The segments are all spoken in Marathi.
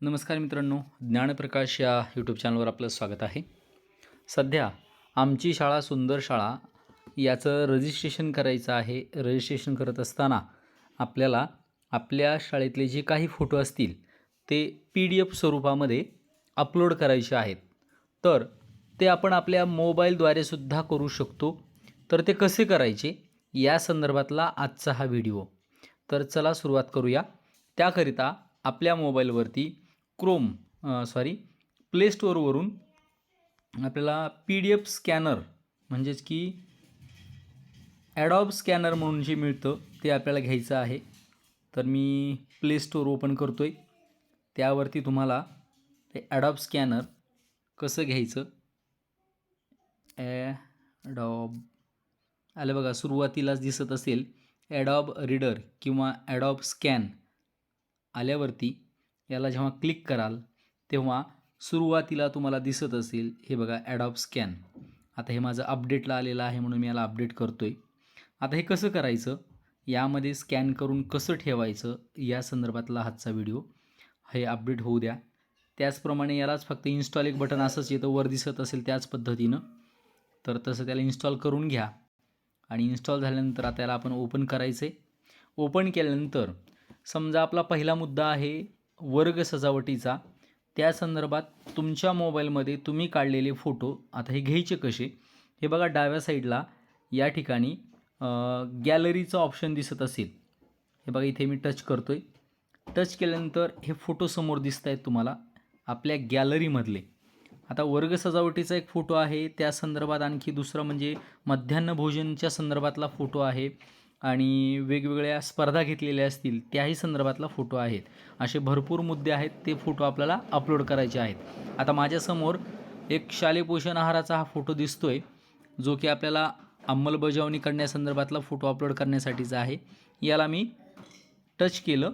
नमस्कार मित्रांनो ज्ञानप्रकाश या यूट्यूब चॅनलवर आपलं स्वागत आहे. सध्या आमची शाळा सुंदर शाळा याचं रजिस्ट्रेशन करायचं आहे. रजिस्ट्रेशन करत असताना आपल्याला आपल्या शाळेतले जे काही फोटो असतील ते पी डी एफ स्वरूपामध्ये अपलोड करायचे आहेत. तर ते आपण आपल्या मोबाईलद्वारे सुद्धा करू शकतो. तर ते कसे करायचे? या संदर्भातला आजचा हा व्हिडिओ तर चला सुरुवात करूया. त्याकरिता आपल्या मोबाईलवरती क्रोम सॉरी प्ले स्टोअरवरून आपल्याला पी डी एफ स्कॅनर म्हणजेच की ॲडॉब स्कॅनर म्हणून जे मिळतं ते आपल्याला घ्यायचं आहे. तर मी प्ले स्टोअर ओपन करतो आहे त्यावरती तुम्हाला ते ॲडॉब स्कॅनर कसं घ्यायचं? ॲडॉब आलं बघा सुरुवातीलाच दिसत असेल ॲडॉब रीडर किंवा ॲडॉब स्कॅन आल्यावरती याला जेव्हा क्लिक कराल तेव्हा सुरुवातीला तुम्हाला दिसत असेल हे बघा ॲडॉप स्कॅन आता हे माझं अपडेटला आलेलं आहे म्हणून मी याला अपडेट करतो आहे आता हे कसं करायचं? यामध्ये स्कॅन करून कसं ठेवायचं? या संदर्भातला आजचा व्हिडिओ हे अपडेट होऊ द्या. त्याचप्रमाणे यालाच फक्त इन्स्टॉल एक बटन असंच येतं वर दिसत असेल त्याच पद्धतीनं. तर तसं त्याला इन्स्टॉल करून घ्या. आणि इन्स्टॉल झाल्यानंतर आता याला आपण ओपन करायचं आहे ओपन केल्यानंतर समजा आपला पहिला मुद्दा आहे वर्ग सजावटीचा त्या संदर्भात तुमच्या मोबाईलमध्ये तुम्ही काढलेले फोटो आता हे घ्यायचे कसे? हे बघा डाव्या साईडला या ठिकाणी गॅलरीचं ऑप्शन दिसत असेल. हे बघा इथे मी टच करतो आहे टच केल्यानंतर हे फोटो समोर दिसत आहेत तुम्हाला आपल्या गॅलरीमधले. आता वर्ग सजावटीचा एक फोटो आहे त्या संदर्भात आणखी दुसरा म्हणजे मध्यान्ह भोजनच्या संदर्भातला फोटो आहे. आणि वेगवेगळ्या स्पर्धा घेतलेल्या असतील त्याही संदर्भातला फोटो आहेत. असे भरपूर मुद्दे आहेत ते फोटो आपल्याला अपलोड करायचे आहेत. आता माझ्यासमोर एक शालेय पोषण आहाराचा हा फोटो दिसतो आहे जो की आपल्याला अंमलबजावणी करण्यासंदर्भातला फोटो अपलोड करण्यासाठीचा आहे. याला मी टच केलं.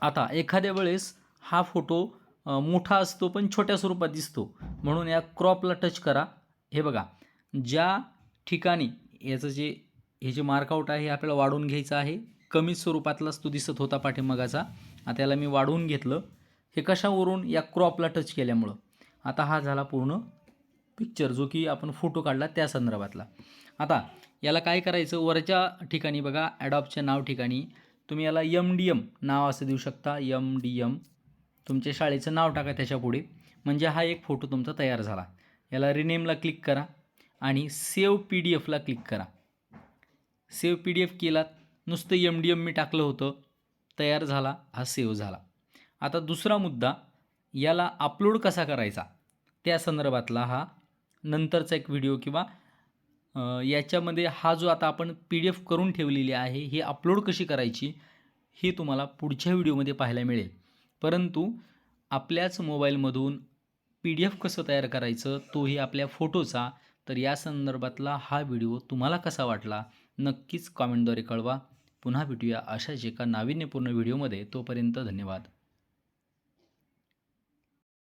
आता एखाद्या वेळेस हा फोटो मोठा असतो पण छोट्या स्वरूपात दिसतो. म्हणून या क्रॉपला टच करा. हे बघा ज्या ठिकाणी याचं जे हे जे मार्कआउट आहे हे आपल्याला वाढवून घ्यायचं आहे. कमी स्वरूपातलाच तो दिसत होता पाठीमागाचा. आता याला मी वाढवून घेतलं. हे कशावरून? या क्रॉपला टच केल्यामुळं. आता हा झाला पूर्ण पिक्चर जो की आपण फोटो काढला त्या संदर्भातला. आता याला काय करायचं? वरच्या ठिकाणी बघा ॲडॉपच्या नाव ठिकाणी. तुम्ही याला यम डी एम नाव असं देऊ शकता. यम डी एम तुमच्या शाळेचं नाव टाका त्याच्यापुढे म्हणजे हा एक फोटो तुमचा तयार झाला. याला रिनेमला क्लिक करा आणि सेव्ह पी डी एफला क्लिक करा. सेव्ह पी डी एफ केलात. नुसतं एम डी एम मी टाकलं होतं. तयार झाला. हा सेव्ह झाला. आता दुसरा मुद्दा याला अपलोड कसा करायचा? त्या संदर्भातला हा नंतरचा एक व्हिडिओ किंवा याच्यामध्ये हा जो आता आपण पी डी एफ करून ठेवलेली आहे ही अपलोड कशी करायची ही तुम्हाला पुढच्या व्हिडिओमध्ये पाहायला मिळेल. परंतु आपल्याच मोबाईलमधून पी डी एफ कसं तयार करायचं तोही आपल्या फोटोचा. तर या संदर्भातला हा व्हिडिओ तुम्हाला कसा वाटला नक्कीच कॉमेंटद्वारे कळवा. पुन्हा भेटूया अशाच एका नाविन्यपूर्ण व्हिडिओमध्ये. तोपर्यंत धन्यवाद.